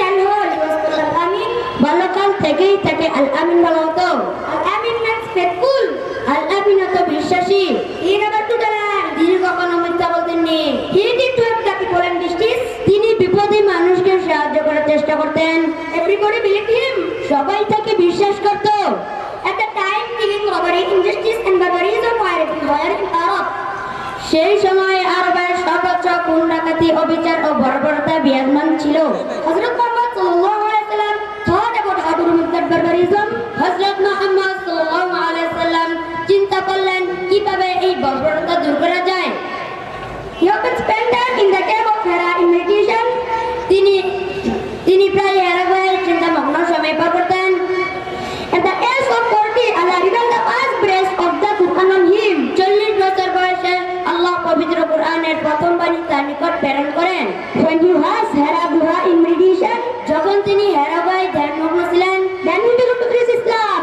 in Europe. সেই সময় আরবের সর্বোচ্চ খুন অবিচার ও বর্বরতা বিরাজমান ছিল Hazrat barbarism. হযরত মুহাম্মদ সাল্লাল্লাহু আলাইহি সাল্লাম চিন্তা করলেন কীভাবে এই বর্বরতা দূর করা যায় spent time in the cave of Hera in meditation. তিনি তিনি প্রায় এরাগায় চিন্তামগ্ন সময় পার করতেন At the age of 40, Allah revealed the first breast of the Quran on him. চল্লিশ বছর বয়সে আল্লাহ পবিত্র কোরআনের প্রথম বাণী তার নিকট প্রেরণ করেন When he was Hera Guha in meditation, যখন তিনি হেরাগায় ধ্যানমগ্ন ছিলেন then he began to preach Islam.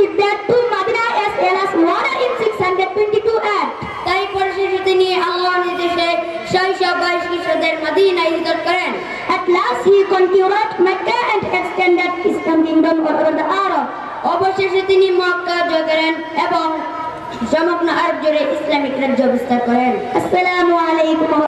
খ্রিস্টাব্দের is the করেন At last he conquered Mecca and extended his kingdom over the Arab. অবশেষে তিনি মক্কা জয় করেন এবং সমগ্র আরব জুড়ে ইসলামিক রাজ্য বিস্তার করেন Assalamu alaikum.